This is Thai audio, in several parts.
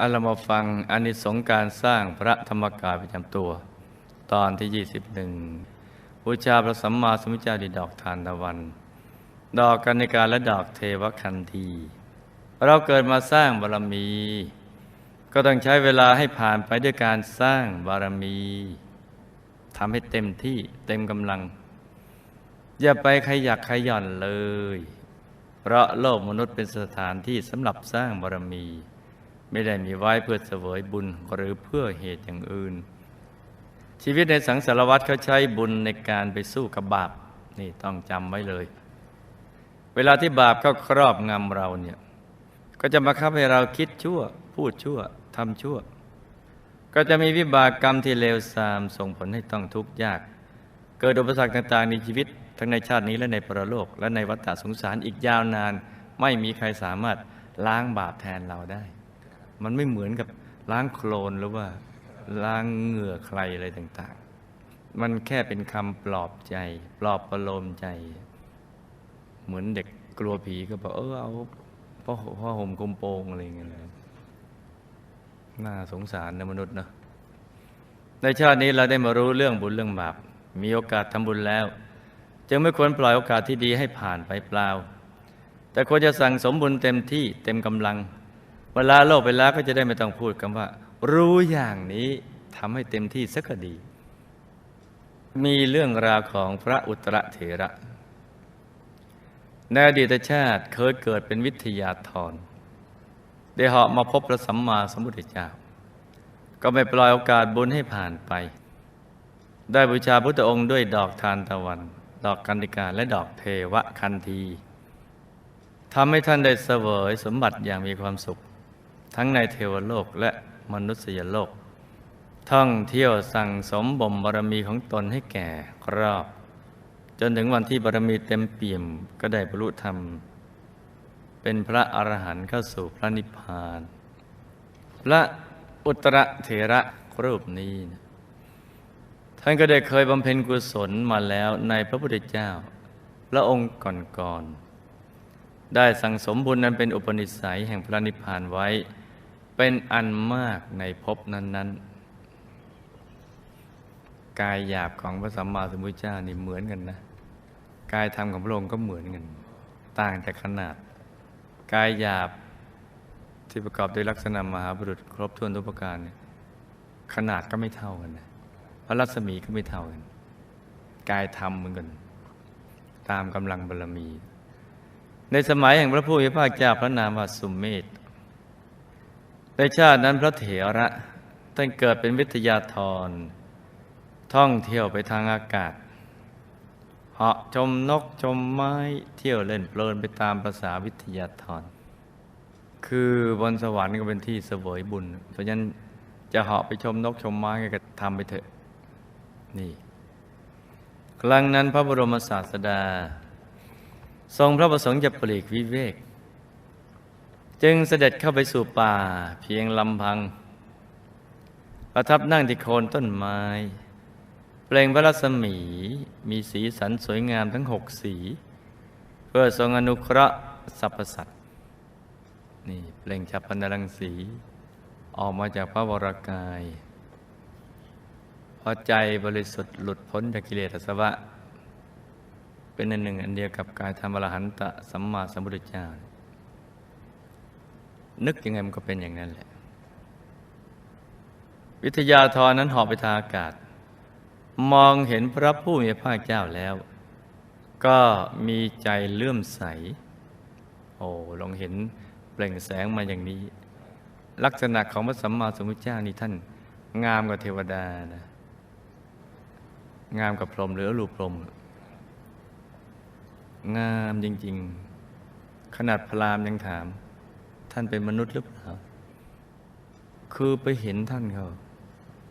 อาเรามาฟังอนิสงส์การสร้างพระธรรมกายประจำตัว ตอนที่ 21บูชาพระสัมมาสัมพุทธเจ้าดีดอกทานตะวัน ดอกกัญญการและดอกเทวคันธี เราเกิดมาสร้างบารมี ก็ต้องใช้เวลาให้ผ่านไปด้วยการสร้างบารมีทำให้เต็มที่เต็มกำลัง อย่าไปขยักขย่อนเลย เพราะโลกมนุษย์เป็นสถานที่สำหรับสร้างบารมี ไม่ได้มีไว้เพื่อเสวยบุญหรือเพื่อเหตุอย่างอื่น ชีวิตในสังสารวัตรเขาใช้บุญในการไปสู้กับบาปนี่ต้องจำไว้เลย เวลาที่บาปเข้าครอบงำเราเนี่ยก็จะมาคับให้เราคิดชั่ว พูดชั่วทำชั่ว ก็จะมีวิบากกรรมที่เลวทรามส่งผลให้ต้องทุกข์ยาก เกิดอุปสรรคต่างๆในชีวิต ทั้งในชาตินี้และในปรโลก และในวัฏฏะสงสารอีกยาวนาน ไม่มีใครสามารถล้างบาปแทนเราได้ มันไม่เหมือนกับล้างโคลนหรือว่าล้างเหงื่อใครอะไรต่าง ๆ มันแค่เป็นคำปลอบใจ ปลอบประโลมใจ เหมือนเด็กกลัวผีก็บอกเออเอาพ่อพ่อห่มกลมโปงอะไรอย่างเงี้ยน่าสงสารนะมนุษย์เนาะในชาตินี้เราได้มารู้เรื่องบุญเรื่องบาป มีโอกาสทำบุญแล้ว จึงไม่ควรปล่อยโอกาสที่ดีให้ผ่านไปเปล่า แต่ควรจะสั่งสมบุญเต็มที่เต็มกำลัง เวลาโลกไปแล้วก็จะได้ไม่ต้องพูดคำว่า รู้อย่างนี้ทำให้เต็มที่สักดี มีเรื่องราวของพระอุตรเถระในอดีตชาติเคยเกิดเป็นวิทยาธรได้เหาะมาพบพระสัมมาสัมพุทธเจ้า ก็ไม่ปล่อยโอกาสบุญให้ผ่านไป ได้บูชาพุทธองค์ด้วยดอกทานตะวัน ดอกกันติกาและดอกเทวคันธีทำให้ท่านได้เสวยสมบัติอย่างมีความสุข ทั้งในเทวโลกและมนุษยโลก ท่องเที่ยวสั่งสมบ่มบารมีของตนให้แก่ครอบ จนถึงวันที่บารมีเต็มเปี่ยมก็ได้บรรลุธรรม เป็นพระอรหันต์เข้าสู่พระนิพพาน พระอุตรเถระรูปนี้นะท่านก็ได้เคยบำเพ็ญกุศลมาแล้วในพระพุทธเจ้า พระองค์ก่อนๆได้สั่งสมบุญนั้นเป็นอุปนิสัยแห่งพระนิพพานไว้ เป็นอันมากในภพนั้นๆ กายหยาบของพระสัมมาสัมพุทธเจ้านี่เหมือนกันนะ กายธรรมของพระองค์ก็เหมือนกัน ต่างแต่ขนาด กายหยาบที่ประกอบด้วยลักษณะมหาบุรุษครบถ้วนทุกประการเนี่ยขนาดก็ไม่เท่ากันนะพระรัศมีก็ไม่เท่ากัน กายธรรมเหมือนกัน ตามกำลังบารมี ในสมัยแห่งพระผู้มีพระเจ้าพระนามว่าสุมเมธ ในชาตินั้นพระเถระท่านเกิดเป็นวิทยาธรท่องเที่ยวไปทางอากาศเหาะชมนกชมไม้เที่ยวเล่นเพลินไปตามภาษาวิทยาธรคือบนสวรรค์ก็เป็นที่เสวยบุญ เพราะฉะนั้นจะเหาะไปชมนกชมไม้ก็ทำไปเถอะนี่ ครั้งนั้นพระบรมศาสดา ทรงพระประสงค์จะปลีกวิเวก จึงเสด็จเข้าไปสู่ป่าเพียงลำพัง ประทับนั่งที่โคนต้นไม้ เปล่งพระรัศมีมีสีสันสวยงามทั้งหกสี เพื่อทรงอนุเคราะห์สรรพสัตว์นี่เปล่งฉับพันรังสี ออกมาจากพระวรากาย พอใจบริสุทธิ์หลุดพ้นจากกิเลสอาสวะ เป็นอันหนึ่งอันเดียวกับกายธรรมอรหันตะสัมมาสัมพุทธเจ้า นึกยังไงมันก็เป็นอย่างนั้นแหละ วิทยาธรนั้นหอบไปทางอากาศ มองเห็นพระผู้มีพระเจ้าแล้ว ก็มีใจเลื่อมใส โอ้ลองเห็นเปล่งแสงมาอย่างนี้ ลักษณะของพระสัมมาสัมพุทธเจ้านี่ท่าน งามกว่าเทวดานะงามกับพรหมหรือรูปพรหมงามจริง ๆ ขนาดพราหมณ์ยังถาม ท่านเป็นมนุษย์หรือเปล่า คือไปเห็นท่านเขา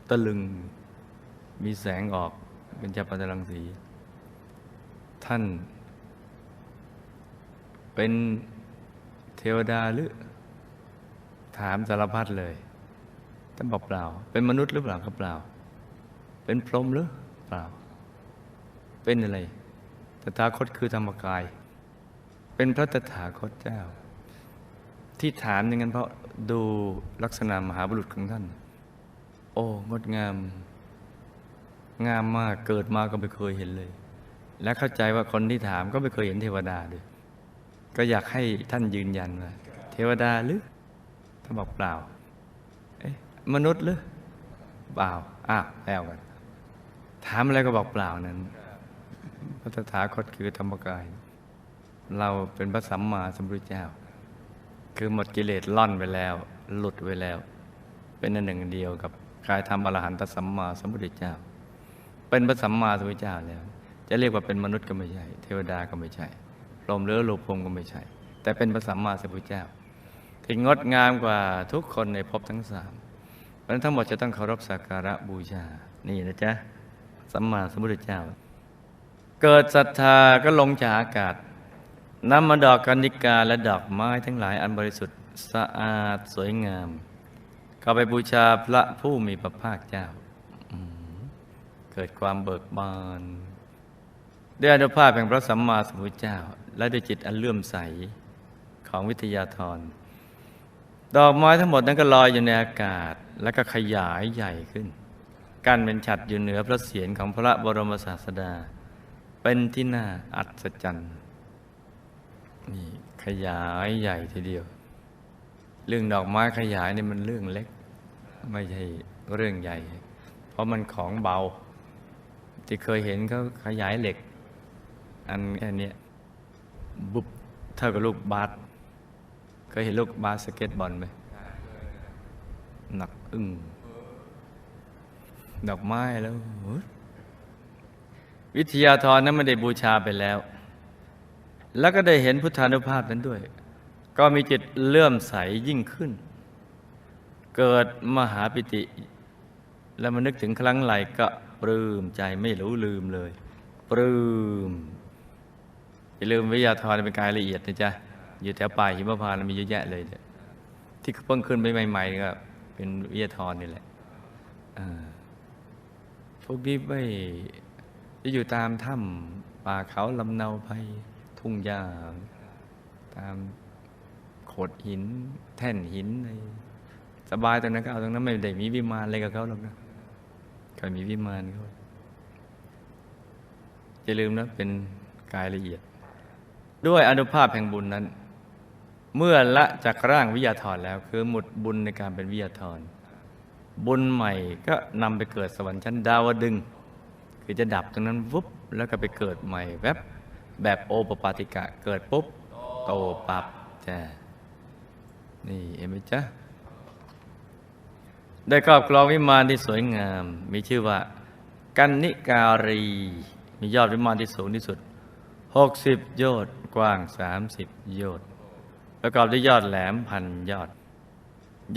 ตะลึง มีแสงออกเป็นจับปัตรังสี ท่าน เป็นเทวดาหรือ ถามสารพัดเลย ท่านบอกเปล่า เป็นมนุษย์หรือเปล่าก็เปล่า เป็นพรหมหรือเปล่า เป็นอะไรตถาคตคือธรรมกาย เป็นพระตถาคตเจ้า ที่ถามอย่างนั้นเพราะดูลักษณะมหาบุรุษของท่าน โอ้งดงาม งามมากเกิดมาก็ไม่เคยเห็นเลย และเข้าใจว่าคนที่ถามก็ไม่เคยเห็นเทวดาด้วย ก็อยากให้ท่านยืนยันว่าเทวดาหรือท่านบอกเปล่า เอ๊ะมนุษย์หรือเปล่าอ้าวแล้วกัน ถามอะไรก็บอกเปล่านั้นพระตถาคตคือธรรมกาย เราเป็นพระสัมมาสัมพุทธเจ้า คือหมดกิเลสล่อนไปแล้ว หลุดไปแล้ว เป็นอันหนึ่งเดียวกับกายธรรมอรหันตสัมมาสัมพุทธเจ้า เป็นพระสัมมาสัมพุทธเจ้าแล้ว จะเรียกว่าเป็นมนุษย์ก็ไม่ใช่ เทวดาก็ไม่ใช่พรหมหรือรูพรมก็ไม่ใช่ แต่เป็นพระสัมมาสัมพุทธเจ้า ที่งดงามกว่าทุกคนในภพทั้งสามเพราะฉะนั้นทั้งหมดจะต้องเคารพสักการะบูชา นี่นะจ๊ะสัมมาสัมพุทธเจ้า เกิดศรัทธาก็ลงจากอากาศ นำมาดอกกันดิกาและดอกไม้ทั้งหลายอันบริสุทธิ์สะอาดสวยงาม เข้าไปบูชาพระผู้มีพระภาคเจ้า เกิดความเบิกบานด้วยอนุภาพแห่งพระสัมมาสัมพุทธเจ้า และด้วยจิตอันเลื่อมใสของวิทยาธร ดอกไม้ทั้งหมดนั้นก็ลอยอยู่ในอากาศ แล้วก็ขยายใหญ่ขึ้นกั้นเป็นฉัดอยู่เหนือพระเศียรของพระบรมศาสดา เป็นที่น่าอัศจรรย์ นี่ขยายใหญ่ทีเดียว เรื่องดอกไม้ขยายนี่มันเรื่องเล็ก ไม่ใช่เรื่องใหญ่ เพราะมันของเบา ที่เคยเห็นเขาขยายเหล็ก อันแค่นี้บุบเท่ากับลูกบาสเคยเห็นลูกบาสสเก็ตบอลไหมหนักอึ้งดอกไม้แล้ว วิทยาธรนั้นไม่ได้บูชาไปแล้ว แล้วก็ได้เห็นพุทธานุภาพนั้นด้วย ก็มีจิตเลื่อมใสยิ่งขึ้น เกิดมหาปิติ แล้วมานึกถึงครั้งไหลก็ปลื้มใจไม่รู้ลืมเลยปลื้มอย่าลืมวิทยาธรเป็นกายละเอียดนะจ๊ะอยู่แถวป่าหิมพานต์มีเยอะแยะเลยเนี่ยที่เพิ่งขึ้นไปใหม่ๆก็เป็นวิทยาธรนี่แหละพวกนี้ไม่จะอยู่ตามถ้ำป่าเขาลำเนาภัย ทุ่งหญ้า ตามโขดหิน แท่นหินอะไรสบายตรงนั้นก็เอาตรงนั้นไม่ได้มีวิมานอะไรกับเขาหรอกนะก็มีวิมานเขาอย่าลืมนะเป็นกายละเอียด ด้วยอนุภาพแห่งบุญนั้น เมื่อละจากร่างวิยาธรแล้ว คือหมดบุญในการเป็นวิยาธรบุญใหม่ก็นำไปเกิดสวรรค์ชั้นดาวดึง คือจะดับตรงนั้นวุบแล้วก็ไปเกิดใหม่แวบ แบบโอปปาติกะเกิดปุ๊บ โตปับจ้ะนี่เห็นไหมจ๊ะได้ครอบครองวิมานที่สวยงาม มีชื่อว่า กันนิการี มียอดวิมานที่สูงที่สุด 60 โยชน์กว้าง 30 โยชน์ประกอบด้วยยอดแหลมพันยอด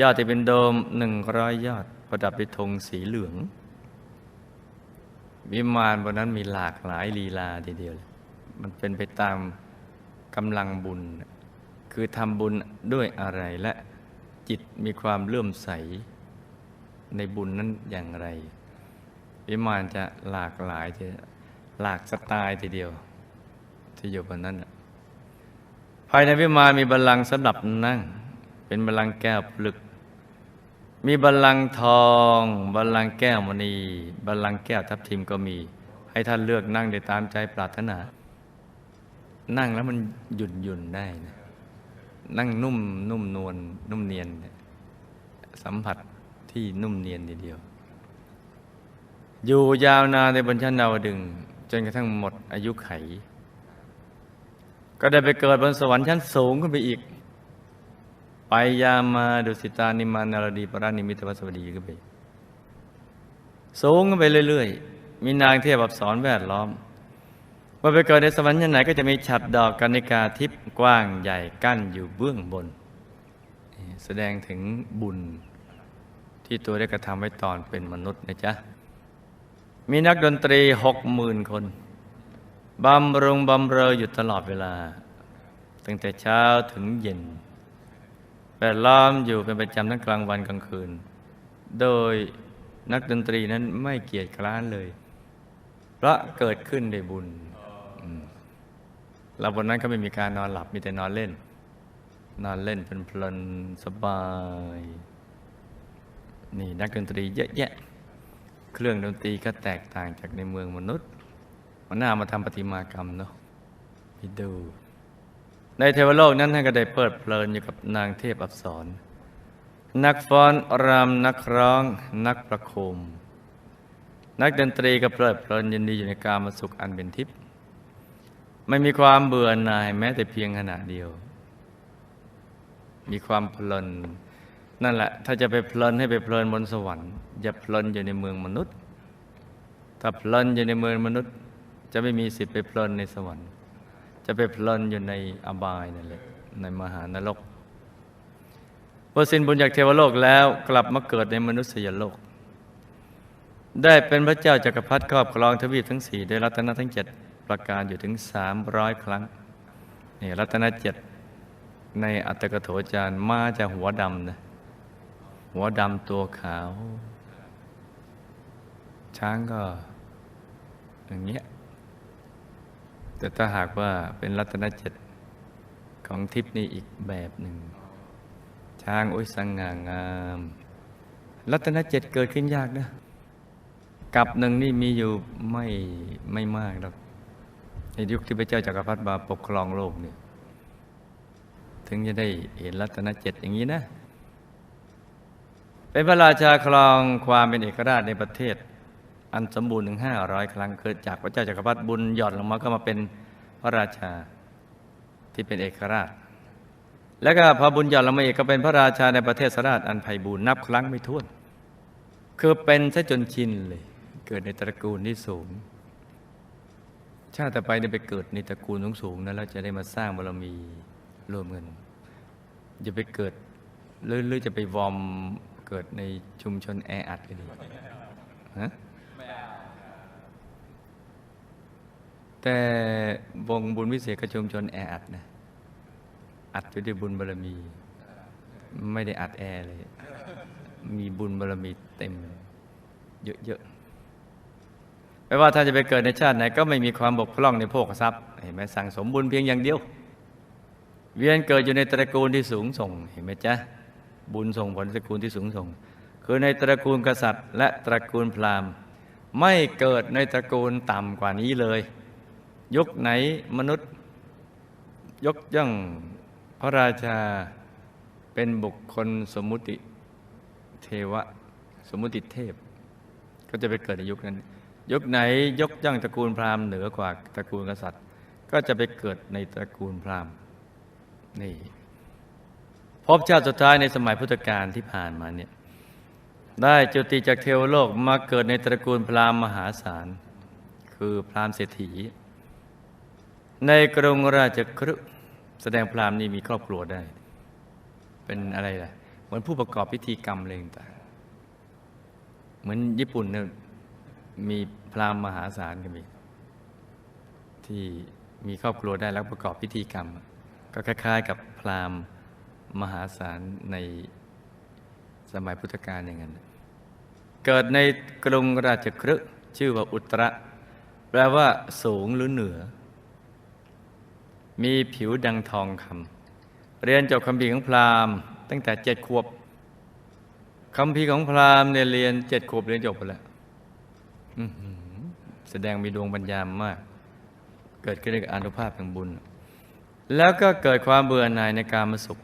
ยอดที่เป็นโดม 100 ยอด ประดับด้วยธงสีเหลือง วิมานบนนั้นมีหลากหลายลีลาทีเดียวเลย มันเป็นไปตามกำลังบุญ คือทำบุญด้วยอะไรและจิตมีความเลื่อมใส ในบุญนั้นอย่างไร วิมานจะหลากหลายจะหลากสไตล์ทีเดียว ที่อยู่บนนั้น ภายในวิมานมีบัลลังก์สำหรับนั่ง เป็นบัลลังก์แก้วปลึก มีบัลลังก์ทอง บัลลังก์แก้วมณี บัลลังก์แก้วทับทิมก็มี ให้ท่านเลือกนั่งได้ตามใจปรารถนา นั่งแล้วมันหยุ่นหยุ่นได้นะนั่งนุ่มนุ่มนวลนุ่มเนียนเนี่ยสัมผัสที่นุ่มเนียนเดียว อยู่ยาวนานในบนชั้นดาวดึง จนกระทั่งหมดอายุไข ก็ได้ไปเกิดบนสวรรค์ชั้นสูงขึ้นไปอีก ไปยามาดุสิตานิมานารดีปรานิมิตวัสวดีขึ้นไป สูงขึ้นไปเรื่อย ๆ มีนางเทพอับสรแวดล้อม เมื่อไปเกิดในสวรรค์ชั้นไหนก็จะมีฉัดดอกกัญกาทิพย์กว้างใหญ่กั้นอยู่เบื้องบน แสดงถึงบุญที่ตัวได้กระทำไว้ตอนเป็นมนุษย์นะจ๊ะ มีนักดนตรีหกหมื่นคนบำรุงบำเรออยู่ตลอดเวลา ตั้งแต่เช้าถึงเย็นแวดล้อมอยู่เป็นประจำทั้งกลางวันกลางคืน โดยนักดนตรีนั้นไม่เกียจคร้านเลย เพราะเกิดขึ้นในบุญ แล้วบนนั้นก็ไม่มีการนอนหลับมีแต่นอนเล่น นอนเล่นเพลินสบาย นี่นักดนตรีเยอะแยะ เครื่องดนตรีก็แตกต่างจากในเมืองมนุษย์มันน่ามาทำปฏิมากรรมเนาะไปดู ในเทวโลกนั้นท่านก็ได้เปิดเพลินอยู่กับนางเทพอับสรนักฟ้อนรำนักร้อง นักประโคม นักดนตรีก็เพลิดเพลินยินดีอยู่ในการมาสุขอันเป็นทิพย์ ไม่มีความเบื่อหน่ายแม้แต่เพียงขณะเดียว มีความเพลิน นั่นแหละ ถ้าจะไปเพลินให้ไปเพลินบนสวรรค์อย่าเพลินอยู่ในเมืองมนุษย์ ถ้าเพลินอยู่ในเมืองมนุษย์ จะไม่มีสิทธิ์ไปเพลินในสวรรค์ จะไปเพลินอยู่ในอบายนั่นแหละในมหานรกพอสิ้นบุญจากเทวโลกแล้วกลับมาเกิดในมนุษยโลก ได้เป็นพระเจ้าจักรพรรดิครอบครองทวีปทั้งสี่ได้รัตนทั้งเจ็ด ประการอยู่ถึงสามร้อยครั้งนี่รัตนเจ็ดในอัตถกโถจารย์มาจากหัวดำนะหัวดำตัวขาว ช้างก็อย่างเงี้ยแต่ถ้าหากว่าเป็นรัตนเจ็ดของทิพนี่อีกแบบหนึ่ง ช้างอุ้ยสังงางาม รัตนเจ็ดเกิดขึ้นยากนะกับหนึ่งนี่มีอยู่ไม่ไม่มากหรอก ในยุคที่พระเจ้าจักรพรรดิมาปกครองโลกเนี่ยถึงจะได้เห็นรัตนเจ็ดอย่างนี้นะ เป็นพระราชาครองความเป็นเอกราชในประเทศ อันสมบูรณ์ถึงห้าร้อยครั้งเกิดจากพระเจ้าจักรพรรดิบุญหย่อนลงมาก็มาเป็นพระราชาที่เป็นเอกราช แล้วก็พอบุญหย่อนลงมาอีกก็เป็นพระราชาในประเทศสราชอันไพบูรณ์นับครั้งไม่ถ้วน คือเป็นซะจนชินเลย เกิดในตระกูลที่สูง ชาติต่อไปเนี่ยไปเกิดในตระกูลสูงๆนะแล้วจะได้มาสร้างบารมีรวมกันจะไปเกิดหรือหรือจะไปวอมเกิดในชุมชนแออัดก็ดีฮะแต่วงบุญวิเศษกับชุมชนแออัดนะอัดอยู่ด้วยบุญบารมี ไม่ได้อัดแอเลย มีบุญบารมีเต็ม เยอะๆ ไม่ว่าท่านจะไปเกิดในชาติไหนก็ไม่มีความบกพร่องในโภคทรัพย์เห็นไหมสั่งสมบุญเพียงอย่างเดียว เวียนเกิดอยู่ในตระกูลที่สูงส่งเห็นไหมจ๊ะบุญส่งผลตระกูลที่สูงส่ง คือในตระกูลกษัตริย์ และตระกูลพราหมณ์ ไม่เกิดในตระกูลต่ำกว่านี้เลยยุคไหนมนุษย์ ยกย่องพระราชาเป็นบุคคลสมมุติเทวะ สมมุติเทพ ก็จะไปเกิดในยุคนั้น ยุคไหนยกย่องตระกูลพราหมณ์เหนือกว่าตระกูลกษัตริย์ ก็จะไปเกิดในตระกูลพราหมณ์นี่พบชาติสุดท้ายในสมัยพุทธกาลที่ผ่านมาเนี่ยได้จุติจากเทวโลกมาเกิดในตระกูลพราหมณ์มหาศาล คือพราหมณ์เศรษฐี ในกรุงราชคฤห์แสดงพราหมณ์นี่มีครอบครัวได้ เป็นอะไรล่ะ เหมือนผู้ประกอบพิธีกรรมอะไรต่างเหมือนญี่ปุ่นเนี่ย มีพราหมณ์มหาศาลกันมีที่มีครอบครัวได้แล้วประกอบพิธีกรรม ก็คล้าย ๆ กับพราหมณ์มหาศาลในสมัยพุทธกาลอย่างนั้น เกิดในกรุงราชคฤห์ชื่อว่าอุตระ แปลว่าสูงหรือเหนือ มีผิวดังทองคำเรียนจบคำพีของพราหมณ์ ตั้งแต่เจ็ดขวบคำพีของพราหมณ์เนี่ยเรียนเจ็ดขวบเรียนจบไปแล้ว แสดงมีดวงปัญญามาก เกิดขึ้นจากอนุภาพแห่งบุญ แล้วก็เกิดความเบื่อหน่ายในการมาสุข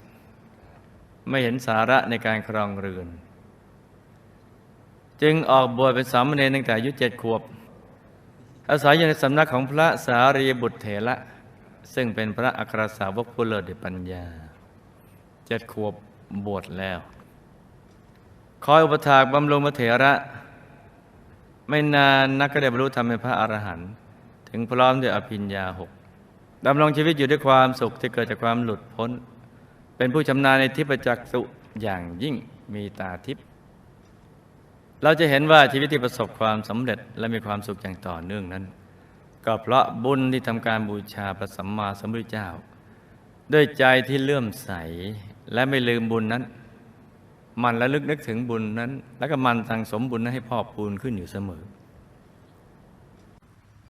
ไม่เห็นสาระในการครองเรือน จึงออกบวชเป็นสามเณรตั้งแต่อายุเจ็ดขวบ อาศัยอยู่ในสำนักของพระสารีบุตรเถระซึ่งเป็นพระอัครสาวกผู้เลิศด้วยปัญญาเจ็ดขวบบวชแล้ว คอยอุปถากบำรุงพระเถระ ไม่นานนักก็ได้บรรลุธรรมเป็นพระอรหันต์ถึงพร้อมด้วยอภิญญาหกดำรงชีวิตอยู่ด้วยความสุขที่เกิดจากความหลุดพ้น เป็นผู้ชำนาญในทิพจักสุอย่างยิ่งมีตาทิพย์เราจะเห็นว่าชีวิตที่ประสบความสำเร็จและมีความสุขอย่างต่อเนื่องนั้น ก็เพราะบุญที่ทำการบูชาพระสัมมาสัมพุทธเจ้า ด้วยใจที่เลื่อมใสและไม่ลืมบุญนั้น มันระลึกนึกถึงบุญนั้น แล้วก็มันสั่งสมบุญนั้นให้พอกพูนขึ้นอยู่เสมอ